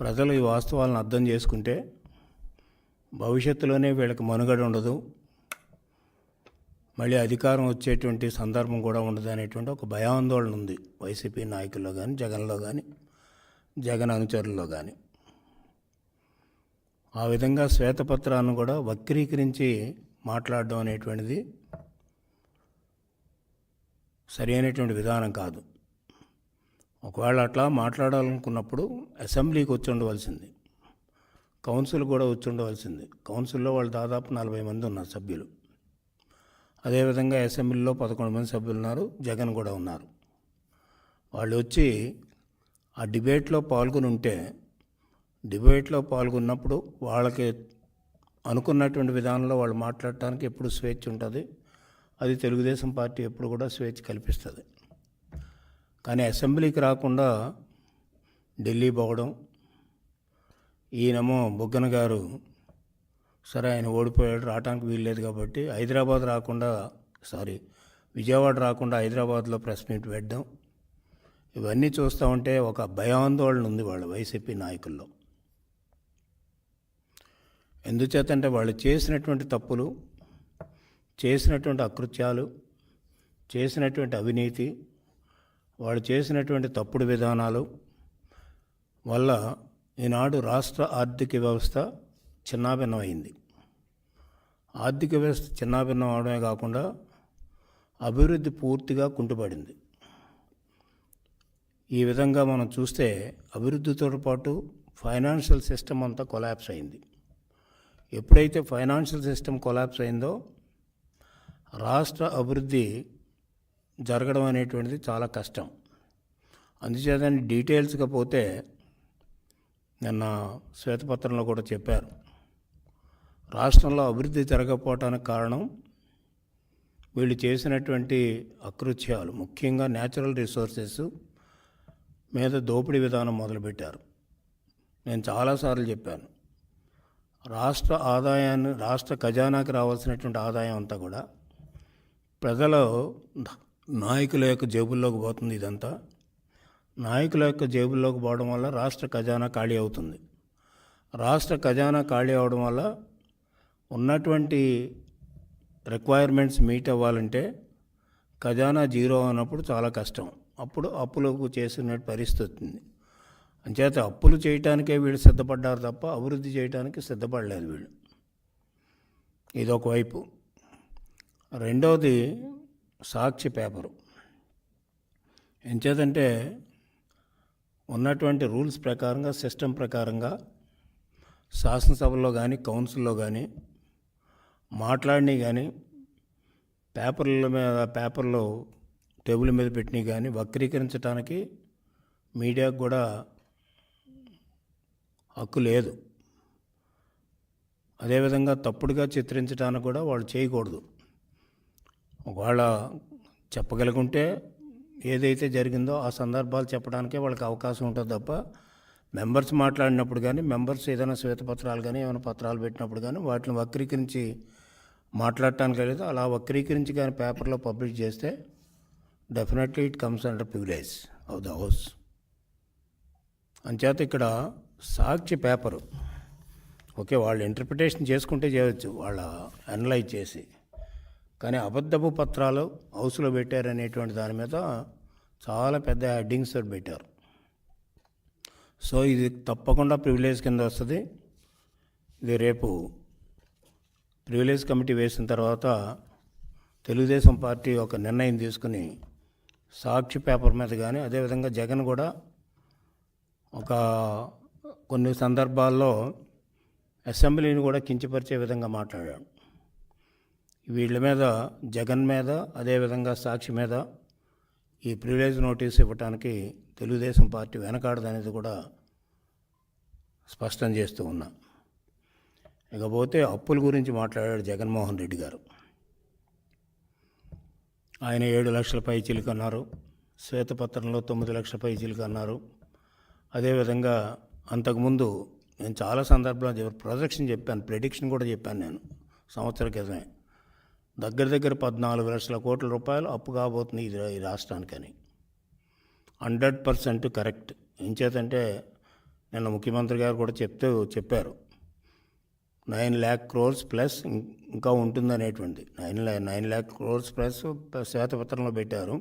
ప్రజలు ఈ వాస్తవాలను అర్థం చేసుకుంటే భవిష్యత్తులోనే వీళ్ళకి మనుగడ ఉండదు. మళ్ళీ అధికారం వచ్చేటువంటి సందర్భం కూడా ఉండదు అనేటువంటి ఒక భయాందోళన ఉంది. వైసీపీ నాయకుల్లో కానీ జగన్లో కానీ జగన్ అనుచరుల్లో కానీ ఆ విధంగా శ్వేతపత్రాన్ని కూడా వక్రీకరించి మాట్లాడడం అనేటువంటిది సరి అయినటువంటి విధానం కాదు. ఒకవేళ అట్లా మాట్లాడాలనుకున్నప్పుడు అసెంబ్లీకి వచ్చి ఉండవలసింది. కౌన్సిల్ కూడా వచ్చి ఉండవలసింది. కౌన్సిల్లో వాళ్ళు దాదాపు నలభై మంది ఉన్నారు సభ్యులు. అదేవిధంగా అసెంబ్లీలో పదకొండు మంది సభ్యులు ఉన్నారు జగన్ కూడా ఉన్నారు. వాళ్ళు వచ్చి ఆ డిబేట్లో పాల్గొని ఉంటే డిబేట్లో పాల్గొన్నప్పుడు వాళ్ళకి అనుకున్నటువంటి విధానంలో వాళ్ళు మాట్లాడటానికి ఎప్పుడు స్వేచ్ఛ ఉంటుంది. అది తెలుగుదేశం పార్టీ ఎప్పుడు కూడా స్వేచ్ఛ కల్పిస్తుంది. కానీ అసెంబ్లీకి రాకుండా ఢిల్లీ పోవడం ఈయనమో బుగ్గన గారు సరే ఆయన ఓడిపోయాడు రావడానికి వీల్లేదు కాబట్టి హైదరాబాద్ రాకుండా సారీ విజయవాడ రాకుండా హైదరాబాద్లో ప్రెస్ మీట్ పెట్టడం. ఇవన్నీ చూస్తూ ఉంటే ఒక భయాందోళన ఉంది వాళ్ళ వైసీపీ నాయకుల్లో. ఎందుచేతంటే వాళ్ళు చేసినటువంటి తప్పులు చేసినటువంటి అకృత్యాలు చేసినటువంటి అవినీతి వాళ్ళు చేసినటువంటి తప్పుడు విధానాలు వల్ల ఈనాడు రాష్ట్ర ఆర్థిక వ్యవస్థ చిన్నాభిన్నమైంది ఆర్థిక వ్యవస్థ చిన్నాభిన్నం అవడమే కాకుండా అభివృద్ధి పూర్తిగా కుంటుపడింది. ఈ విధంగా మనం చూస్తే అభివృద్ధితో పాటు ఫైనాన్షియల్ సిస్టమ్ అంతా కొలాప్స్ అయింది. ఎప్పుడైతే ఫైనాన్షియల్ సిస్టమ్ కొలాప్స్ అయిందో రాష్ట్ర అభివృద్ధి జరగడం అనేటువంటిది చాలా కష్టం. అందుచేతని డీటెయిల్స్గా పోతే నిన్న శ్వేతపత్రంలో కూడా చెప్పారు. రాష్ట్రంలో అభివృద్ధి జరగకపోవటానికి కారణం వీళ్ళు చేసినటువంటి అకృత్యాలు ముఖ్యంగా న్యాచురల్ రిసోర్సెస్ మీద దోపిడీ విధానం మొదలుపెట్టారు. నేను చాలాసార్లు చెప్పాను. రాష్ట్ర ఆదాయాన్ని రాష్ట్ర ఖజానాకి రావాల్సినటువంటి ఆదాయం అంతా కూడా ప్రజల నాయకుల యొక్క జేబుల్లోకి పోతుంది ఇదంతా. నాయకుల యొక్క జేబుల్లోకి పోవడం వల్ల రాష్ట్ర ఖజానా ఖాళీ అవుతుంది. రాష్ట్ర ఖజానా ఖాళీ అవడం వల్ల ఉన్నటువంటి రిక్వైర్మెంట్స్ మీట్ అవ్వాలంటే ఖజానా జీరో అన్నప్పుడు చాలా కష్టం. అప్పుడు అప్పులకు చేసిన పరిస్థితి. వస్తుంది అంచేత అప్పులు చేయటానికే వీళ్ళు సిద్ధపడ్డారు తప్ప అభివృద్ధి చేయడానికి సిద్ధపడలేదు వీళ్ళు. ఇది ఒకవైపు రెండవది సాక్షి పేపరు. ఎంచేదంటే ఉన్నటువంటి రూల్స్ ప్రకారంగా సిస్టమ్ ప్రకారంగా శాసనసభలో కానీ కౌన్సిల్లో కానీ మాట్లాడినవి కానీ పేపర్ల మీద పేపర్లో టేబుల్ మీద పెట్టినవి కానీ వక్రీకరించడానికి మీడియాకు కూడా హక్కు లేదు. అదేవిధంగా తప్పుడుగా చిత్రించడానికి కూడా వాళ్ళు చేయకూడదు. ఒకవేళ చెప్పగలుగుంటే ఏదైతే జరిగిందో ఆ సందర్భాలు చెప్పడానికే వాళ్ళకి అవకాశం ఉంటుంది తప్ప మెంబర్స్ మాట్లాడినప్పుడు కానీ మెంబర్స్ ఏదైనా శ్వేతపత్రాలు కానీ ఏమైనా పత్రాలు పెట్టినప్పుడు కానీ వాటిని వక్రీకరించి మాట్లాడటానికి లేదు. అలా వక్రీకరించి కానీ పేపర్లో పబ్లిష్ చేస్తే definitely it comes under privilege of the house. అంచేత ఇక్కడ సాక్షి పేపరు ఓకే వాళ్ళు ఇంటర్ప్రిటేషన్ చేసుకుంటే చేయవచ్చు వాళ్ళ అనలైజ్ చేసి కానీ అబద్ధపు పత్రాలు హౌస్లో పెట్టారనేటువంటి దాని మీద చాలా పెద్ద హెడ్డింగ్స్ పెట్టారు. సో ఇది తప్పకుండా ప్రివిలేజ్ కింద వస్తుంది. ఇది రేపు ప్రివిలేజ్ కమిటీ వేసిన తర్వాత తెలుగుదేశం పార్టీ ఒక నిర్ణయం తీసుకుని సాక్షి పేపర్ మీద కానీ అదేవిధంగా జగన్ కూడా ఒక కొన్ని సందర్భాల్లో అసెంబ్లీని కూడా కించపరిచే విధంగా మాట్లాడాడు. వీళ్ళ మీద జగన్ మీద అదేవిధంగా సాక్షి మీద ఈ ప్రివిలేజ్ నోటీస్ ఇవ్వటానికి తెలుగుదేశం పార్టీ వెనకాడదనేది కూడా స్పష్టం చేస్తూ ఉన్నా. ఇకపోతే అప్పుల గురించి మాట్లాడాడు జగన్మోహన్ రెడ్డి గారు. ఆయన ఏడు లక్షల పై చిలుక అన్నారు. శ్వేతపత్రంలో తొమ్మిది లక్షల పై చిలుక అదేవిధంగా అంతకుముందు నేను చాలా సందర్భాలు ప్రొజెక్షన్ చెప్పాను ప్రెడిక్షన్ కూడా చెప్పాను నేను సంవత్సర క్రితమే. దగ్గర దగ్గర పద్నాలుగు లక్షల కోట్ల రూపాయలు అప్పు కాబోతుంది ఇది ఈ రాష్ట్రానికని. Hundred percent correct. ఎంచేతంటే నిన్న ముఖ్యమంత్రి గారు కూడా చెప్తూ చెప్పారు. నైన్ ల్యాక్ క్రోర్స్ ప్లస్ ఇంకా ఉంటుందనేటువంటి నైన్ ల్యా నైన్ ల్యాక్ క్రోర్స్ ప్లస్ శ్వేతపత్రంలో పెట్టారు.